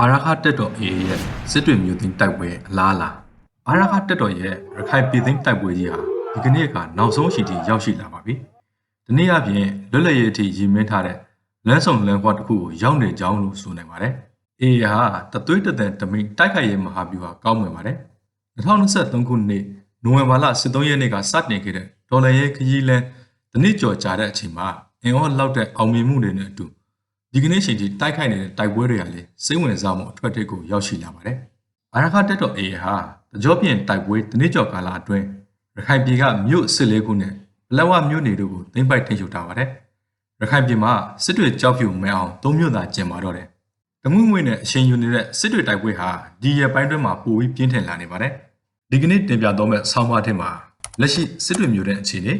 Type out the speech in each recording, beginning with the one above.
အာရခတက်တော် AA ရဲ့စစ်တွေမျိုးသိန်းတိုက်ပွဲအလားအလာအာရခတက်တော်ရဲ့ရခိုင်ပြည်သိန်းတိုက်ပွဲကြီးဟာဒီကနေ့ကနောက်ဆုံးရှိထိရောက်ရှိလာပါပြီ။ဒီနေ့အပြင်လွတ်လပ်ရေးအထိရည်မင်းထားတဲ့လမ်းဆောင်လမ်းခွတစ်ခုကိုရောက်နေကြောင်းလို့ဆိုနိုင်ပါတယ်။ AA ဟာတသွေးတသက်တမိန်တိုက်ခိုက်ရေးမဟာဗျူဟာကောင်းမွန်ပါတယ်။2023ခုနှစ်နိုဝင်ဘာလ23ရက်နေ့ကစတင်ခဲ့တဲ့ဒေါ်လာရဲ့ခရီးလန်းတနစ်ကျော်ကြာတဲ့အချိန်မှာအင်အောလောက်တဲ့အောင်မြင်မှုတွေနဲ့အတူ ဒီကနေ့ချိန်ထိတိုက်ခိုက်နေတဲ့တိုက်ပွဲတွေကလည်းစိတ်ဝင်စားမှုအထွတ်အထိပ်ကိုရောက်ရှိလာပါတယ်။အာရခတက်တော် AA ဟာတကြောပြင်တိုက်ပွဲတနစ်ကျော်ကာလအတွင်းရခိုင်ပြည်ကမြို့စစ်လေးခုနဲ့ဘလက်ဝမြို့နေတို့ကိုသိမ်းပိုက်ထိန်းချုပ်ထားပါတယ်။ရခိုင်ပြည်မှာစစ်တွေကြောက်ဖြူမဲအောင်သုံးမြို့သာကျင်ပါတော့တယ်။တမှုငွေနဲ့အရှင်ယူနေတဲ့စစ်တွေတိုက်ပွဲဟာဒီရက်ပိုင်းတွင်းမှာပိုပြီးပြင်းထန်လာနေပါတယ်။ဒီကနေ့တင်ပြတော့မဲ့ဆောင်းပါးထက်မှာလက်ရှိစစ်တွေမျိုးတဲ့အခြေအနေ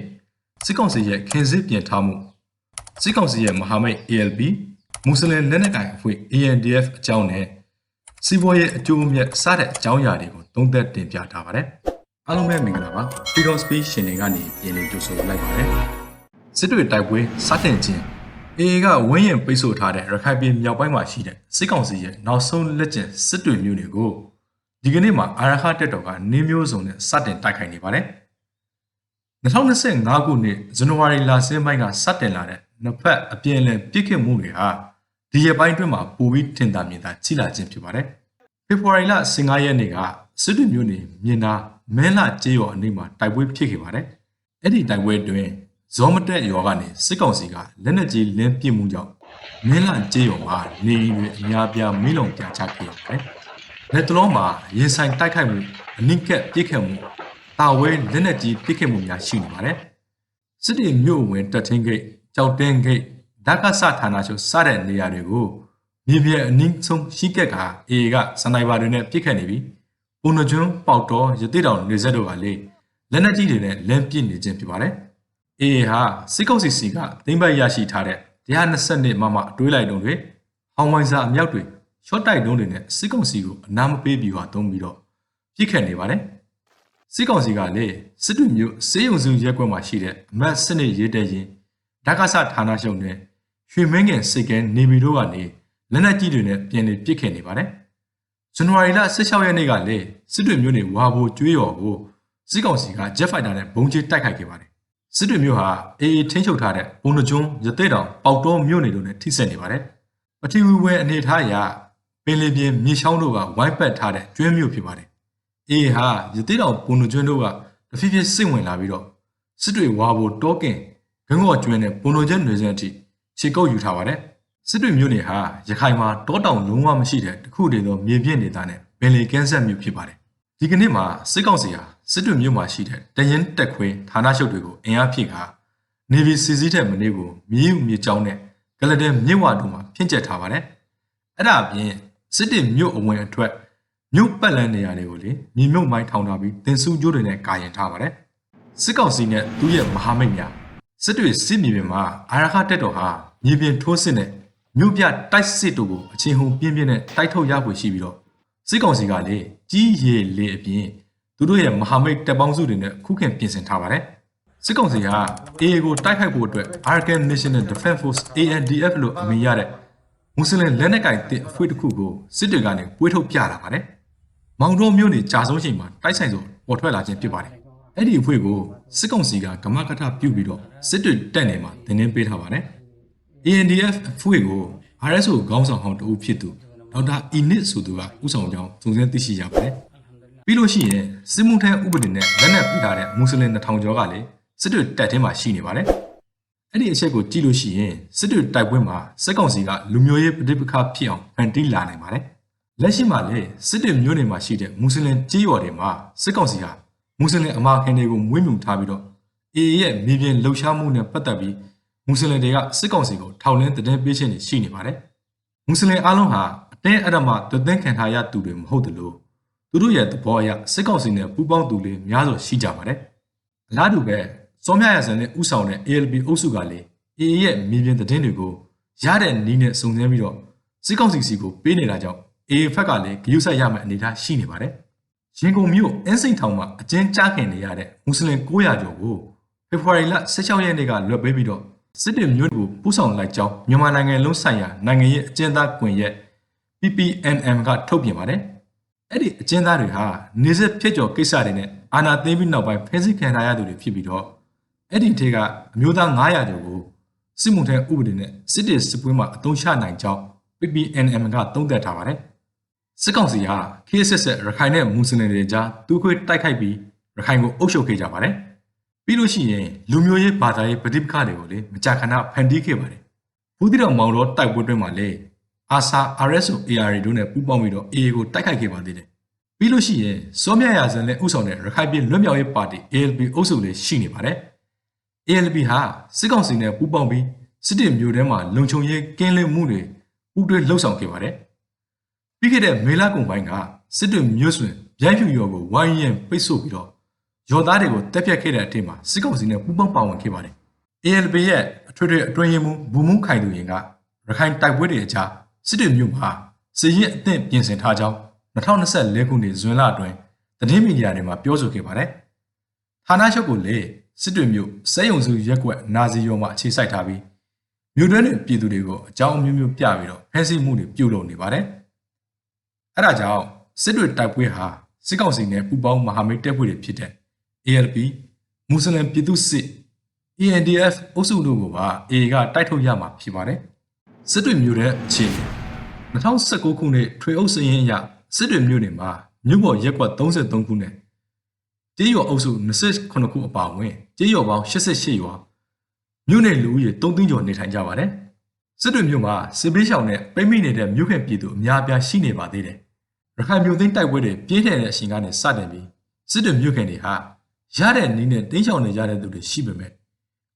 စစ်ကောင်စီရဲ့ခင်စစ်ပြင်ထားမှုစစ်ကောင်စီရဲ့မဟာမိတ် ALP မွတ်စလင်လက်နက်ကိုင်အဖွဲ့ ANDF အကြောင်းနဲ့စီးပွားရေးအကျိုးအမြတ်စတဲ့အကြောင်းအရာတွေကိုသုံးသပ်တင်ပြထားပါတယ်။အားလုံးပဲမင်္ဂလာပါ။ Freedom Speech ရှင်တွေကနေပြင်လည်ကြိုဆိုလိုက်ပါတယ်။စစ်တွေတိုက်ပွဲစတင်ခြင်း AA ကဝင်းရင်ပိတ်ဆို့ထားတဲ့ရခိုင်ပြည်မြောက်ပိုင်းမှာရှိတဲ့စစ်ကောင်စီရဲ့နောက်ဆုံးလက်ကျန်စစ်တွေမျိုးတွေကိုဒီကနေ့မှာအာရခတက်တော်ကနေမျိုးစုံနဲ့စတင်တိုက်ခိုက်နေပါတယ်။2025ခုနှစ်ဇန်နဝါရီလဆင်းပိုင်းကစတင်လာတဲ့နှစ်ဖက်အပြင်းအလဲပြစ်ခတ်မှုတွေဟာ ဒီရက်ပိုင်းအတွင်းမှာပိုပြီးထင်သာမြင်သာကြီးလာခြင်းဖြစ်ပါတယ်။ဖေဖော်ဝါရီလ15ရက်နေ့ကစစ်တွေမျိုးနေမြင်နာမဲလာကျေးရွာအနီးမှာတိုက်ပွဲဖြစ်ခဲ့ပါတယ်။အဲ့ဒီတိုက်ပွဲတွင်ဇောမတက်ရွာကနေစစ်ကောင်စီကလက်နက်ကြီးလင်းပစ်မှုကြောင့်မဲလာကျေးရွာမှာနေအိမ်တွေအများပြားမိလုံပြချခဲ့ပါတယ်။လက်တလုံးမှာရင်ဆိုင်တိုက်ခိုက်မှုအနိကက်ပြစ်ခတ်မှုတာဝဲလက်နက်ကြီးပြစ်ခတ်မှုများရှိနေပါတယ်။စစ်တီမြို့ဝင်တက်ထင်းဂိတ်ကြောက်တင်းဂိတ် ဓာတ်ကဆဌာနချုပ်စတဲ့နေရာတွေကိုမြေပြအနည်းဆုံးရှိကက်ကအေကစနိုက်ပါတွေနဲ့ပြစ်ခတ်နေပြီးပုံနှကျွန်းပေါက်တော်ရတိတောင်နေဆက်တို့ကလေလက်နက်ကြီးတွေနဲ့လမ်းပြစ်နေခြင်းဖြစ်ပါတယ်။အေဟာစစ်ကုတ်စီစီကသိမ့်ပိုက်ရရှိထားတဲ့120နှစ်မှမှအတွေးလိုက်တုံးတွေဟောင်းဝိုင်းစာအမြောက်တွေရှော့တိုက်တုံးတွေနဲ့စစ်ကုတ်စီကိုအနာမပေးပြီးဟာတုံးပြီးတော့ပြစ်ခတ်နေပါတယ်။စစ်ကောင်စီကလည်းစစ်တွေမျိုးစေးရုံစုရက်ကွက်မှာရှိတဲ့အမတ်စနစ်ရေးတဲ့ရင်ဓာတ်ကဆဌာနချုပ်နဲ့ ရွှေမင်းငင်စိတ်ကဲနေပြည်တော်ကနေလက်နက်ကြီးတွေနဲ့ပြန်လည်ပစ်ခတ်နေပါတယ်။ဇန်နဝါရီလ16ရက်နေ့ကလည်းစစ်တွေမျိုးနေဝါဘိုကျွေးရော်ကိုစစ်ကောင်စီကဂျက်ဖိုက်တာနဲ့ဘုံကျဲတိုက်ခိုက်ခဲ့ပါတယ်။စစ်တွေမျိုးဟာအေအေထင်းချုပ်ထားတဲ့ဘုံနှကျွန်းရသေးတောင်ပေါက်တော်မျိုးနေလို့နဲ့ထိစက်နေပါတယ်။ပထဝီဝဲအနေထားအရပင်လယ်ပြင်မြေချောင်းတို့ကဝိုင်းပတ်ထားတဲ့ကျွန်းမျိုးဖြစ်ပါတယ်။အေဟာရသေးတောင်ဘုံနှကျွန်းတို့ကတဖြည်းဖြည်းစိတ်ဝင်လာပြီးတော့စစ်တွေဝါဘိုတောကင်ဂငေါကျွန်းနဲ့ဘုံနှကျွန်းနယ်စပ်အထိ ခြေကုပ်ယူထားပါတယ်။စစ်တွေမျိုးနေဟာရခိုင်မှာတောတောင်လုံးဝမရှိတဲ့တခုတည်းသောမြေပြည့်နေသားနဲ့ဘယ်လီကန်းဆက်မျိုးဖြစ်ပါတယ်။ဒီကနေ့မှာစစ်ကောင်စီဟာစစ်တွေမျိုးမှာရှိတဲ့တရင်တက်ခွင်းဌာနချုပ်တွေကိုအင်အားဖြည့်ကနေဗီစီစီးတဲ့မနေ့ကိုမြေဥမြေကြောင်းနဲ့ဂလဒန်မြစ်ဝတို့မှာဖြန့်ကျက်ထားပါတယ်။အဲ့ဒါအပြင်စစ်တွေမျိုးအဝင်အထွက်မြို့ပတ်လန်းနေရာတွေကိုလေမြေမြုပ်မိုင်းထောင်ထားပြီးတင်စုကျိုးတွေနဲ့ကာရင်ထားပါတယ်။စစ်ကောင်စီနဲ့သူ့ရဲ့မဟာမိတ်များ စစ်တွေစစ်မြေပြင်မှာအာရခတက်တော်ဟာမြေပြင်ထိုးစစ်နဲ့မြို့ပြတိုက်စစ်တို့ကိုအချင်းဟုန်ပြင်းပြင်းနဲ့တိုက်ထုတ်ရဖို့ရှိပြီးတော့စစ်ကောင်စီကလည်းကြီးရည်လေအပြင်သူတို့ရဲ့မဟာမိတ်တပ်ပေါင်းစုတွေနဲ့ခုခံပြင်ဆင်ထားပါတယ်စစ်ကောင်စီက AA ကိုတိုက်ခိုက်ဖို့အတွက် Arkan National Defense Force ANDF လို့အမည်ရတဲ့မွတ်စလင်လက်နက်ကိုင်တစ်အဖွဲ့တစ်ခုကိုစစ်တွေကနေပွေးထုတ်ပြလာပါတယ်မောင်တော်မျိုးနေကြာဆုံးချိန်မှာတိုက်ဆိုင်ဆိုပေါ်ထွက်လာခြင်းဖြစ်ပါတယ် အဲ့ဒီအဖွဲ့ကိုစစ်ကောင်စီကဂမကထပြုတ်ပြီးတော့စစ်တွေတက်နေမှာတင်းတင်းပေးထားပါတယ်။ ANDF အဖွဲ့ကို RSO ခေါင်းဆောင်ဟောင်းတဦးဖြစ်သူဒေါက်တာအီနစ်ဆိုသူကဥဆောင်ကြောင်းစုံစမ်းသိရှိရပါတယ်။ပြီးလို့ရှိရင်စစ်မှုထမ်းဥပဒေနဲ့လက်နက်ပြထားတဲ့မွတ်စလင်2000ကျော်ကလည်းစစ်တွေတက်ထဲမှာရှိနေပါတယ်။အဲ့ဒီအချက်ကိုကြည့်လို့ရှိရင်စစ်တွေတိုက်ပွဲမှာစစ်ကောင်စီကလူမျိုးရေးပဋိပက္ခဖြစ်အောင်ဖန်တီးလာနိုင်ပါတယ်။လက်ရှိမှာလည်းစစ်တွေမျိုးတွေမှာရှိတဲ့မွတ်စလင်ကြီးရွာတွေမှာစစ်ကောင်စီဟာ မွတ်စလင်အမာခင်တွေကိုမွေးမြူထားပြီးတော့အေအေရဲ့မြေပြင်လှုပ်ရှားမှုနဲ့ပတ်သက်ပြီးမွတ်စလင်တွေကစစ်ကောင်စီကိုထောက်လင်းတဲ့ပေးခြင်းတွေရှိနေပါတယ်။မွတ်စလင်အားလုံးဟာအတင်းအဓမ္မတသင်ခံထားရသူတွေမဟုတ်သလိုသူတို့ရဲ့သဘောအရစစ်ကောင်စီနဲ့ပူးပေါင်းသူတွေများစွာရှိကြပါတယ်။အလားတူပဲစောမြရစံနဲ့ဥဆောင်တဲ့ ALP အုပ်စုကလည်းအေအေရဲ့မြေပြင်သတင်းတွေကိုရတဲ့နီးနဲ့စုံစမ်းပြီးတော့စစ်ကောင်စီစီကိုပေးနေတာကြောင့်အေအေဖက်ကလည်းဂရုစိုက်ရမယ့်အနေအထားရှိနေပါတယ်။ ရင်ကုန်မြို့အင်းစိန်ထောင်မှာအကျဉ်းချခင်နေရတဲ့မွတ်စလင်900ကျော်ကိုဖေဖော်ဝါရီလ16ရက်နေ့ကလွတ်ပေးပြီးတော့စစ်တေမြို့ကိုပို့ဆောင်လိုက်ကြောင်းမြန်မာနိုင်ငံလုံးဆိုင်ရာနိုင်ငံရေးအကျဉ်းသားကွန်ရက် PPNM ကထုတ်ပြန်ပါတယ်။အဲ့ဒီအကျဉ်းသားတွေဟာနေဆက်ဖြစ်ကျော်ကိစ္စတွေနဲ့အာဏာသိမ်းပြီးနောက်ပိုင်းဖမ်းဆီးခံထားရသူတွေဖြစ်ပြီးတော့အဲ့ဒီထဲကအမျိုးသား900ကျော်ကိုစစ်မှုထမ်းဥပဒေနဲ့စစ်တေစစ်ပွဲမှာအသုံးချနိုင်ကြောင်း PPNM ကသုံးသပ်ထားပါတယ်။ စစ်ကောင်စီဟာခေတ်ဆက်ဆက်ရခိုင်နဲ့မွတ်စလင်တွေကြားတူးခွေတိုက်ခိုက်ပြီးရခိုင်ကိုအုပ်ချုပ်ခဲ့ကြပါတယ်။ပြီးလို့ရှိရင်လူမျိုးရေးဘာသာရေးပဋိပက္ခတွေကိုလည်းမကြာခဏဖန်တီးခဲ့ပါတယ်။ဘူးတိတော်မောင်တော်တိုက်ပွဲတွင်မှာလည်းအာဆာ RSO AR တို့နဲ့ပူးပေါင်းပြီးတော့ AA ကိုတိုက်ခိုက်ခဲ့ပါသေးတယ်။ပြီးလို့ရှိရင်စောမြရာဇန်နဲ့ဥဆောင်တဲ့ရခိုင်ပြည်လွတ်မြောက်ရေးပါတီ ALP အုပ်စုလည်းရှိနေပါတယ်။ ALP ဟာစစ်ကောင်စီနဲ့ပူးပေါင်းပြီးစစ်တပ်မျိုးထဲမှာလုံခြုံရေးကင်းလင်းမှုတွေပူးတွဲလှုပ်ဆောင်ခဲ့ပါတယ်။ ပြီးခဲ့တဲ့မေလကုန်ပိုင်းကစစ်တပ်မျိုးစွင်ဗျိုင်းဖြူရော်ကိုဝိုင်းရင်ပိတ်ဆို့ပြီးတော့ရော်သားတွေကိုတက်ပြတ်ခဲ့တဲ့အထက်မှာစစ်ကောင်စီနဲ့ပူးပေါင်းပါဝင်ခဲ့ပါတယ်။ ALP ရဲ့အထွေထွေအတွင်းရေးမှူးဘူမူးခိုင်သူရင်ကရခိုင်တိုက်ပွဲတွေအကြားစစ်တပ်မျိုးမှာစစ်ရင်အသင့်ပြင်ဆင်ထားကြောင်း2024ခုနှစ်ဇွန်လအတွင်းသတင်းမီဒီယာတွေမှာပြောဆိုခဲ့ပါတယ်။ဌာနချုပ်ကိုလေစစ်တွေမျိုးစဲယုံစုရက်ကွက်နာဇီယောမှာအခြေစိုက်ထားပြီးမြို့တွင်းတွေပြည်သူတွေကိုအကြောင်းအမျိုးမျိုးပြပြီးတော့ဖမ်းဆီးမှုတွေပြုလုပ်နေပါတယ်။ အဲဒါကြောင့်စစ်တွေတိုက်ပွဲဟာစစ်ကောင်စီနဲ့ပူးပေါင်းမဟာမိတ်တပ်ဖွဲ့တွေဖြစ်တဲ့ ALP မွတ်စလင်ပြည်သူစစ် ENDF အုပ်စုတို့ကိုပါ AA ကတိုက်ထုတ်ရမှာဖြစ်ပါတယ်။စစ်တွေမျိုးတဲ့အခြေအနေ2019ခုနှစ်ထွေအုပ်စရင်အရစစ်တွေမျိုးနေမှာမြို့ပေါ်ရက်ကွက်33ခုနဲ့ကျေးရွာအုပ်စု28ခုအပါအဝင်ကျေးရွာပေါင်း88ရွာမြို့နယ်လူဦးရေ3သိန်းကျော်နေထိုင်ကြပါတယ်။စစ်တွေမြို့မှာစစ်ပေးရှောင်နဲ့ပိတ်မိနေတဲ့မြို့ခင်ပြည်သူအများအပြားရှိနေပါသေးတယ်။ ရခိုင်မြို့သိမ်းတိုက်ပွဲတွေပြင်းထန်တဲ့အချိန်ကနေစတင်ပြီးစစ်တွေမြို့ခင်တွေဟာရတဲ့နည်းနဲ့တင်းရှောင်နေကြတဲ့သူတွေရှိပေမဲ့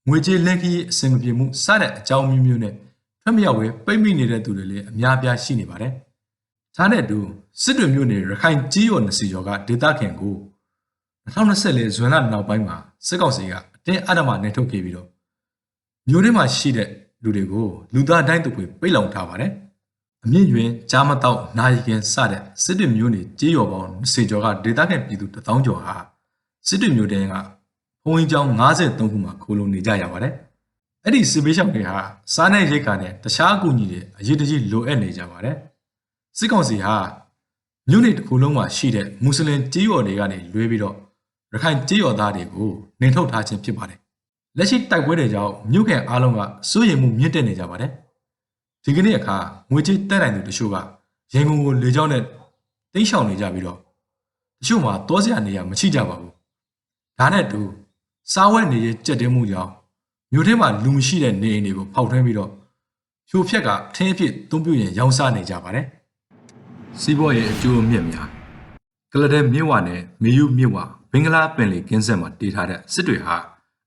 ငွေကြေးလက်ခီးအဆင်မပြေမှုစတဲ့အကြောင်းမျိုးမျိုးနဲ့ထွက်မရောက်ပဲပိတ်မိနေတဲ့သူတွေလည်းအများအပြားရှိနေပါတယ်။ဒါနဲ့အတူစစ်တွေမြို့နယ်ရခိုင်ကြီးရော်20ကျော်ကဒေသခံကို2024ဇွန်လနောက်ပိုင်းမှာစစ်ကောင်စီကအတင်းအဓမ္မနေထုတ်ခဲ့ပြီးတော့မြို့ထဲမှာရှိတဲ့လူတွေကိုလူသားတိုင်းသူတွေပိတ်လောင်ထားပါတယ်။ အမြင့်ရွင်ကြားမတော့နိုင်ခင်စတဲ့စစ်တွေမြို့နယ်ကြီးရော်ပေါင်း20ကျော်ကဒေသခံပြည်သူ1000ကျော်ဟာစစ်တွေမြို့တဲကဘုံကြီးကျောင်း53ခုမှာခိုးလုံနေကြရပါတယ်။အဲ့ဒီစစ်ပေးရှောင်တွေဟာစားနဲ့ရိတ်ခါနဲ့တခြားအကူအညီတွေအရေးတကြီးလိုအပ်နေကြပါတယ်။စစ်ကောင်စီဟာမြို့နယ်တစ်ခုလုံးမှာရှိတဲ့မွတ်စလင်ကြေးရော်တွေကနေလွဲပြီးတော့ရခိုင်ကြေးရော်သားတွေကိုနှင်ထုတ်ထားခြင်းဖြစ်ပါတယ်။လက်ရှိတိုက်ပွဲတွေကြောင့်မြို့ခံအားလုံးကစိုးရိမ်မှုမြင့်တက်နေကြပါတယ်။ ဒီကနေ့အခါငွေကြေးတက်နိုင်သူတချို့ကရန်ကုန်ကိုလေကြောင်းနဲ့တိတ်ရှောင်နေကြပြီးတော့တချို့မှာတောစရာနေရာမရှိကြပါဘူး။ဒါနဲ့အတူစားဝဲနေရကြက်တင်းမှုကြောင့်မြို့ထဲမှာလူမရှိတဲ့နေအိမ်တွေကိုဖောက်ထွင်းပြီးတော့ဖြိုဖျက်ကထင်းအဖြစ်သုံးပြရင်ရောင်းစားနေကြပါတယ်။စီးပွားရေးအကျိုးအမြတ်များကလဒဲမြစ်ဝနဲ့မေယူမြစ်ဝဘင်္ဂလားပင်လယ်ကင်းဆက်မှာတည်ထားတဲ့စစ်တွေဟာ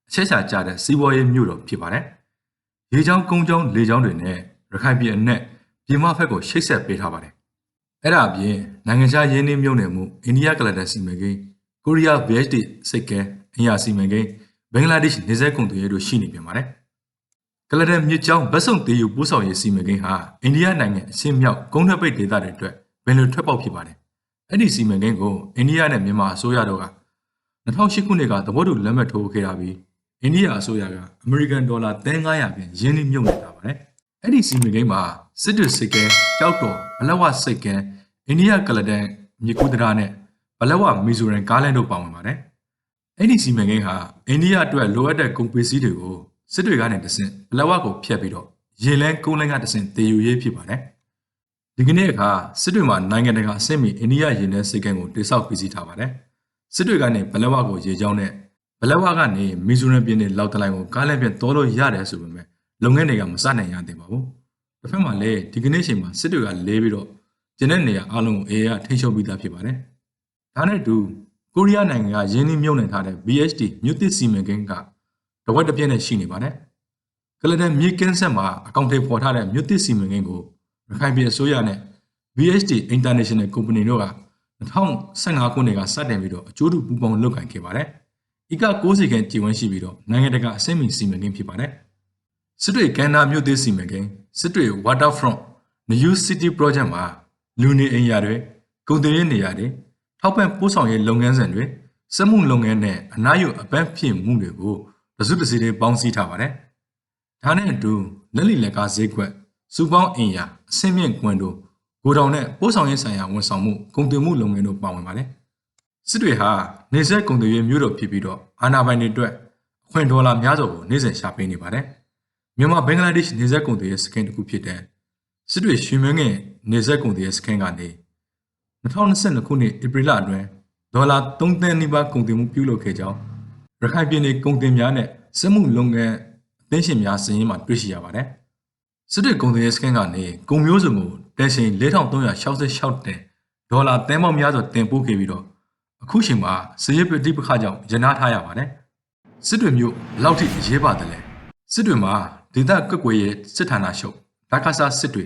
အချက်ချာကျတဲ့စီးပွားရေးမြို့တော်ဖြစ်ပါတယ်။ရေချောင်းကုန်းချောင်းလေချောင်းတွေနဲ့ ရခိုင်ပြည်အနက်ပြည်မဖက်ကိုရှိတ်ဆက်ပေးထားပါတယ်။အဲ့ဒါအပြင်နိုင်ငံခြားရင်းနှီးမြုပ်နှံမှုအိန္ဒိယကလဒဲစီမံကိန်းကိုရီးယား VHD စိတ်ကဲအင်ယာစီမံကိန်းဘင်္ဂလားဒေ့ရှ်နေဆက်ကုန်သွယ်ရေးတို့ရှိနေပြန်ပါတယ်။ကလဒန်မြစ်ကြောင်းဗတ်စုံတေးယူပို့ဆောင်ရေးစီမံကိန်းဟာအိန္ဒိယနိုင်ငံအရှေ့မြောက်ကုန်းထွက်ပိတ်ဒေသတွေအတွက်ဘယ်လိုထွက်ပေါက်ဖြစ်ပါတယ်။အဲ့ဒီစီမံကိန်းကိုအိန္ဒိယနဲ့မြန်မာအစိုးရတို့က2008ခုနှစ်ကသဘောတူလက်မှတ်ထိုးခဲ့တာပြီးအိန္ဒိယအစိုးရကအမေရိကန်ဒေါ်လာ3900ပြန်ရင်းနှီးမြှုပ်နှံထားပါတယ်။ အဲ့ဒီစီမံကိန်းမှာစစ်တပ်စိတ်ကဲကြောက်တော်ဘလဝစိတ်ကဲအိန္ဒိယကလဒန်မြေကူးတရာနဲ့ဘလဝမီဇိုရန်ကားလန်တို့ပါဝင်ပါတယ်။အဲ့ဒီစီမံကိန်းဟာအိန္ဒိယအတွက်လိုအပ်တဲ့ကုန်ပစ္စည်းတွေကိုစစ်တွေကနေတဆင့်ဘလဝကိုဖျက်ပြီးတော့ရေလန်းကုန်းလန်းကတဆင့်တည်ယူရေးဖြစ်ပါတယ်။ဒီကနေ့အခါစစ်တွေမှာနိုင်ငံတကာအဆင့်မီအိန္ဒိယရေနံစိတ်ကန်းကိုတိစောက်ပြီးစီးထားပါတယ်။စစ်တွေကနေဘလဝကိုရေကြောင်းနဲ့ဘလဝကနေမီဇိုရန်ပြည်နယ်လောက်တလိုင်းကိုကားလမ်းပြန်တော်လို့ရတယ်ဆိုပေမဲ့ လုပ်ငန်းတွေကမစနိုင်ရသေးပါဘူး။တစ်ဖက်မှာလည်းဒီကနေ့ချိန်မှာစစ်တွေကလဲပြီးတော့ကျန်တဲ့နေရာအလုံးကိုအေအေကထိန်းချုပ်ပြီးသားဖြစ်ပါတယ်။ဒါနဲ့အတူကိုရီးယားနိုင်ငံကရင်းနှီးမြှုပ်နှံထားတဲ့ BHD မြို့သစ်စီမံကိန်းကတဝက်တစ်ပြည့်နဲ့ရှိနေပါတယ်။ကလဒန်မြေကင်းဆက်မှာအကောင့်တွေပေါ်ထားတဲ့မြို့သစ်စီမံကိန်းကိုရခိုင်ပြည်အစိုးရနဲ့ BHD International Company တို့က2015ခုနှစ်ကစတင်ပြီးတော့အကျိုးတူပူးပေါင်းလုပ်ကိုင်ခဲ့ပါတယ်။ဤက60ခန့်ကြည်ဝန်းရှိပြီးတော့နိုင်ငံတကာအဆင့်မီစီမံကိန်းဖြစ်ပါတယ်။ စစ်တွေကန္နာမြို့သစ်စီမံကိန်းစစ်တွေ Waterfront New City Project မှာလူနေအိမ်ယာတွေကုန်သွယ်ရေးနေရာတွေထောက်ပံ့ပို့ဆောင်ရေးလုပ်ငန်းစဉ်တွေစက်မှုလုပ်ငန်းနဲ့အနားယူအပန်းဖြင့်မှုတွေကိုတစုတစည်းတွေပေါင်းစည်းထားပါတယ်။ဒါနဲ့အတူလက်လီလက်ကားဈေးကွက်စူပေါင်းအင်ယာအဆင့်မြင့်ကွန်ဒိုကိုတောင်နဲ့ပို့ဆောင်ရေးဆိုင်ရာဝန်ဆောင်မှုကုန်သွယ်မှုလုပ်ငန်းတို့ပါဝင်ပါတယ်စစ်တွေဟာနေဆက်ကုန်သွယ်ရေးမြို့တော်ဖြစ်ပြီးတော့အာဏာပိုင်တွေအတွက်အခွင့်ဒေါ်လာများစွာကိုနေ့စဉ်ရှာပေးနေပါတယ် မြန်မာဘင်္ဂလားဒေ့ရှ်နေဆက်ကုန်သွယ်ရေးစခန်းတစ်ခုဖြစ်တဲ့စစ်တွေရွှေမင်းငယ်နေဆက်ကုန်သွယ်ရေးစခန်းကနေ2022ခုနှစ်ဧပြီလအတွင်းဒေါ်လာ3သန်းနီးပါးကုန်သွယ်မှုပြုလုပ်ခဲ့ကြောင်းရခိုင်ပြည်နယ်ကုန်တင်များနဲ့စက်မှုလုပ်ငန်းအသင်းရှင်များစာရင်းမှာတွေ့ရှိရပါတယ်။စစ်တပ်ကုန်သွယ်ရေးစခန်းကနေကုန်မျိုးစုံကိုတက်ရှင်4366တင်ဒေါ်လာသန်းပေါင်းများစွာတင်ပို့ခဲ့ပြီးတော့အခုချိန်မှာစည်ရပတိပခကြောင့်ရနာထားရပါတယ်။စစ်တွေမျိုးဘယ်လောက်ထိအရေးပါတယ်လဲ။စစ်တွေမှာ ဒေသကွက်ကွယ်ရဲ့စစ်ဌာနချုပ်ဒါကာဆာစစ်တွေ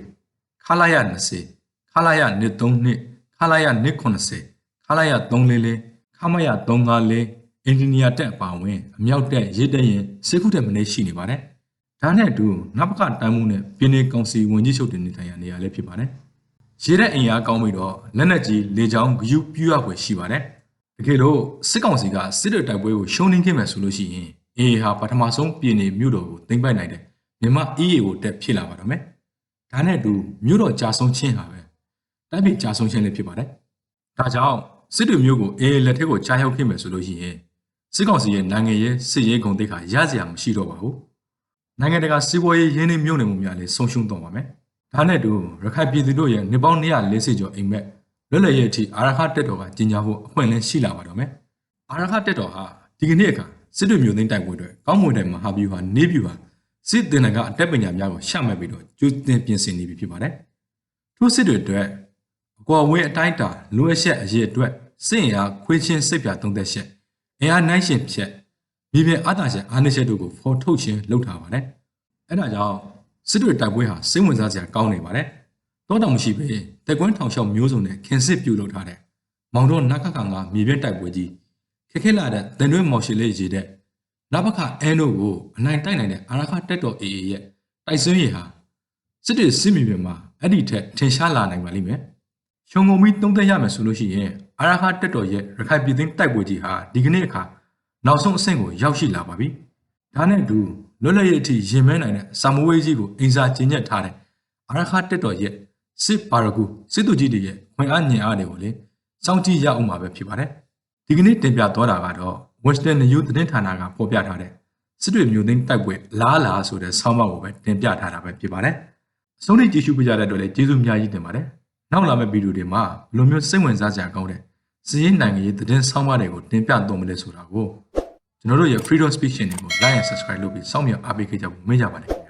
ခလာရ20ခလာရ132ခလာရ190ခလာရ344ခမရ354အင်ဂျင်နီယာတက်အပါအဝင်အမြောက်တက်ရေးတက်ရင်စစ်ခုတက်မနေရှိနေပါတယ်။ဒါနဲ့အတူနပကတိုင်းမှုနဲ့ပြည်내ကောင်စီဝန်ကြီးချုပ်တင်နေထိုင်ရနေရာလည်းဖြစ်ပါတယ်။ရေးတဲ့အင်အားကောင်းပြီးတော့လက်နက်ကြီးလေကြောင်းဂယုပြူရဖွယ်ရှိပါတယ်။တကယ်လို့စစ်ကောင်စီကစစ်တပ်တိုက်ပွဲကိုရှုံးနိမ့်ခဲ့မယ်ဆိုလို့ရှိရင်အေးဟာပထမဆုံးပြည်내မြို့တော်ကိုသိမ်းပိုက်နိုင်တယ်။ မြန်မာ EA ကိုတက်ဖြစ်လာပါတော့မယ်။ဒါနဲ့အတူမြို့တော်ကြာဆုံးချင်းဟာပဲတိုင်းပြည်ကြာဆုံးချင်းလည်းဖြစ်ပါတယ်။ဒါကြောင့်စစ်တွေမျိုးကိုအေးလက်ထက်ကိုကြားရောက်ခဲ့မယ်ဆိုလို့ရှိရင်စစ်ကောင်စီရဲ့နိုင်ငံရေးစစ်ရေးဂုဏ်သိက္ခာရစရာမရှိတော့ပါဘူး။နိုင်ငံတကာစီးပွားရေးရင်းနှီးမြှုပ်နှံမှုများလည်းဆုံးရှုံးတော့ပါမယ်။ဒါနဲ့အတူရခိုင်ပြည်သူတို့ရဲ့နေပေါင်း140ကျော်အိမ်မက်လွတ်လပ်ရေးအထိအာရခတက်တော်ကကြီးညာဖို့အခွင့်အလမ်းရှိလာပါတော့မယ်။အာရခတက်တော်ဟာဒီကနေ့အခါစစ်တွေမျိုးသိမ်းတိုက်ပွဲတွေကောင်းမွန်တဲ့မဟာဗျူဟာနေဗျူဟာ စစ်တင်နကအတက်ပညာများကိုရှမှတ်ပြီးတော့ကျူးတင်ပြင်ဆင်နေပြီဖြစ်ပါတယ်။ထို့စစ်တွေအတွက်အကွာဝေးအတိုင်းတာလိုအပ်ချက်အရေးအတွက်စစ်ရင်အားခွေးချင်းစိတ်ပြသုံးသက်ချက်အင်အားနိုင်ရှင်ဖြက်မြေပြင်အသာရှင်အားနည်းချက်တို့ကိုဖော်ထုတ်ခြင်းလုပ်ထားပါတယ်။အဲဒါကြောင့်စစ်တွေတိုက်ပွဲဟာစိတ်ဝင်စားစရာကောင်းနေပါတယ်။တောတောင်မရှိပေတက်ကွန်းထောင်လျှောက်မျိုးစုံနဲ့ခင်စစ်ပြုလုပ်ထားတဲ့မောင်တော်နခခန်ကမြေပြင်တိုက်ပွဲကြီးခက်ခဲလာတဲ့တန်တွဲမော်ရှိလေးရေးတဲ့ နဘခအဲနိုကိုအနိုင်တိုက်နိုင်တဲ့အာရခတက်တော်အေအေရဲ့တိုက်စွင်းရည်ဟာစစ်တွေစစ်မြေပြင်မှာအဲ့ဒီထက်ထင်ရှားလာနိုင်ပါလိမ့်မယ်။ရှုံငုံပြီးသုံးသက်ရမယ်ဆိုလို့ရှိရင်အာရခတက်တော်ရဲ့ရခိုင်ပြည်သိမ်းတိုက်ပွဲကြီးဟာဒီကနေ့အခါနောက်ဆုံးအဆင့်ကိုရောက်ရှိလာပါပြီ။ဒါနဲ့အတူလွတ်လပ်ရေးအထိရင်မဲနိုင်တဲ့စာမွေးကြီးကိုအင်စာကျင်းညက်ထားတဲ့အာရခတက်တော်ရဲ့စစ်ပါရဂူစစ်သူကြီးတွေရဲ့ခွင့်အားညင်အားတွေကိုလေစောင့်ကြည့်ရအောင်မှာပဲဖြစ်ပါတယ်။ဒီကနေ့တင်ပြသွားတာကတော့ Western New သတင်းဌာနကဖော်ပြထားတဲ့စစ်တွေမျိုးသိမ်းတိုက်ပွဲလားလားဆိုတဲ့ဆောင်းပါးကိုပဲတင်ပြထားတာပဲဖြစ်ပါတယ်။အဆုံးထိကြည့်ရှုပေးကြတဲ့အတွက်လည်းကျေးဇူးအများကြီးတင်ပါတယ်။နောက်လာမယ့်ဗီဒီယိုတွေမှာဘယ်လိုမျိုးစိတ်ဝင်စားစရာကောင်းတဲ့စီးရင်နိုင်ငံရေးသတင်းဆောင်းပါးတွေကိုတင်ပြတော့မလဲဆိုတာကိုကျွန်တော်တို့ရဲ့ Freedom Speech ရှင်တွေကို like and subscribe လုပ်ပြီးစောင့်မျှော်အားပေးခဲ့ကြဖို့မေ့ကြပါနဲ့